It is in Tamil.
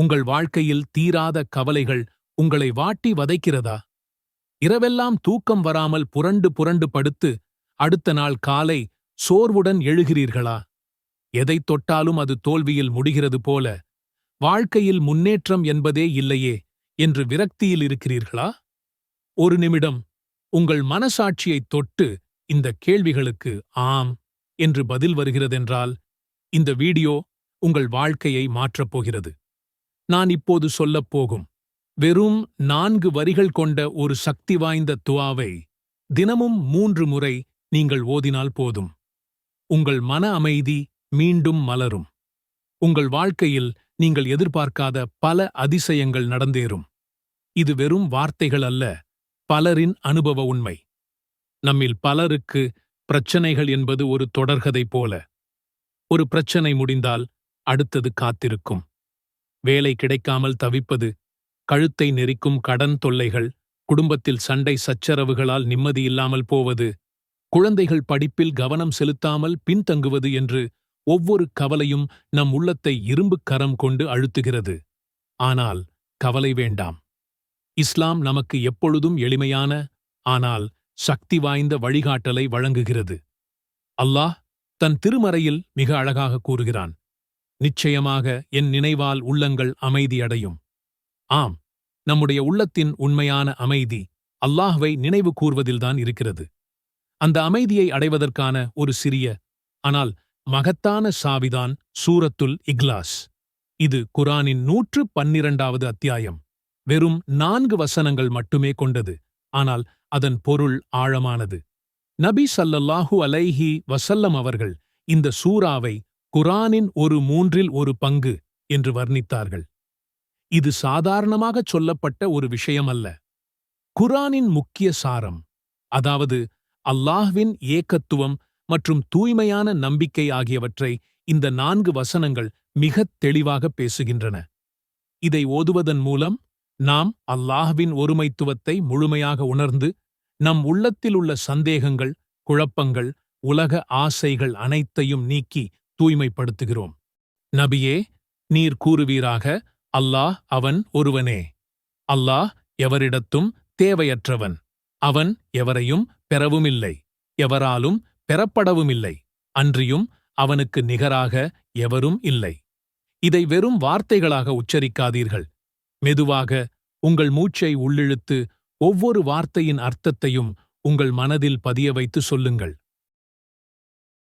உங்கள் வாழ்க்கையில் தீராத கவலைகள் உங்களை வாட்டி வதைக்கிறதா? இரவெல்லாம் தூக்கம் வராமல் புரண்டு புரண்டு படுத்து அடுத்த நாள் காலை சோர்வுடன் எழுகிறீர்களா? எதைத் தொட்டாலும் அது தோல்வியில் முடிகிறது போல வாழ்க்கையில் முன்னேற்றம் என்பதே இல்லையே என்று விரக்தியில் இருக்கிறீர்களா? ஒரு நிமிடம் உங்கள் மனசாட்சியைத் தொட்டு இந்த கேள்விகளுக்கு ஆம் என்று பதில் வருகிறதென்றால் இந்த வீடியோ உங்கள் வாழ்க்கையை மாற்றப் போகிறது. நான் இப்போது சொல்லப் போகும் வெறும் நான்கு வரிகள் கொண்ட ஒரு சக்தி வாய்ந்த துவாவை தினமும் மூன்று முறை நீங்கள் ஓதினால் போதும். உங்கள் மன அமைதி மீண்டும் மலரும். உங்கள் வாழ்க்கையில் நீங்கள் எதிர்பார்க்காத பல அதிசயங்கள் நடந்தேறும். இது வெறும் வார்த்தைகள் அல்ல பலரின் அனுபவ உண்மை. நம்மில் பலருக்கு பிரச்சனைகள் என்பது ஒரு தொடர்கதை போல. ஒரு பிரச்சனை முடிந்தால் அடுத்தது காத்திருக்கும். வேலை கிடைக்காமல் தவிப்பது கழுத்தை நெரிக்கும் கடன் தொல்லைகள் குடும்பத்தில் சண்டை சச்சரவுகளால் நிம்மதியில்லாமல் போவது குழந்தைகள் படிப்பில் கவனம் செலுத்தாமல் பின்தங்குவது என்று ஒவ்வொரு கவலையும் நம் உள்ளத்தை இரும்புக் கரம் கொண்டு அழுத்துகிறது. ஆனால் கவலை வேண்டாம். இஸ்லாம் நமக்கு எப்பொழுதும் எளிமையான ஆனால் சக்தி வாய்ந்த வழிகாட்டலை வழங்குகிறது. அல்லாஹ் தன் திருமறையில் மிக அழகாக கூறுகிறான். நிச்சயமாக என் நினைவால் உள்ளங்கள் அமைதியடையும். ஆம் நம்முடைய உள்ளத்தின் உண்மையான அமைதி அல்லாஹ்வை நினைவு கூர்வதில்தான் இருக்கிறது. அந்த அமைதியை அடைவதற்கான ஒரு சிறிய ஆனால் மகத்தான சாவிதான் சூரத்துல் இக்லாஸ். இது குரானின் நூற்று பன்னிரண்டாவது அத்தியாயம். வெறும் நான்கு வசனங்கள் மட்டுமே கொண்டது ஆனால் அதன் பொருள் ஆழமானது. நபி சல்லல்லாஹு அலைஹி வசல்லம் அவர்கள் இந்த சூறாவை குரானின் ஒரு மூன்றில் ஒரு பங்கு என்று வர்ணித்தார்கள். இது சாதாரணமாகச் சொல்லப்பட்ட ஒரு விஷயம் அல்ல குரானின் முக்கிய சாரம் அதாவது அல்லாஹ்வின் ஏக்கத்துவம் மற்றும் தூய்மையான நம்பிக்கை ஆகியவற்றை இந்த நான்கு வசனங்கள் மிகத் தெளிவாக பேசுகின்றன. இதை ஓதுவதன் மூலம் நாம் அல்லாஹ்வின் ஒருமைத்துவத்தை முழுமையாக உணர்ந்து நம் உள்ளத்தில் உள்ள சந்தேகங்கள் குழப்பங்கள் உலக ஆசைகள் அனைத்தையும் நீக்கி தூய்மைப்படுத்துகிறோம். நபியே நீர் கூறுவீராக அல்லாஹ் அவன் ஒருவனே. அல்லாஹ் எவரிடத்தும் தேவையற்றவன். அவன் எவரையும் பெறவுமில்லை. எவராலும் பெறப்படவுமில்லை. அன்றியும் அவனுக்கு நிகராக எவரும் இல்லை. இதை வெறும் வார்த்தைகளாக உச்சரிக்காதீர்கள். மெதுவாக உங்கள் மூச்சை உள்ளிழுத்து ஒவ்வொரு வார்த்தையின் அர்த்தத்தையும் உங்கள் மனதில் பதிய வைத்து சொல்லுங்கள்.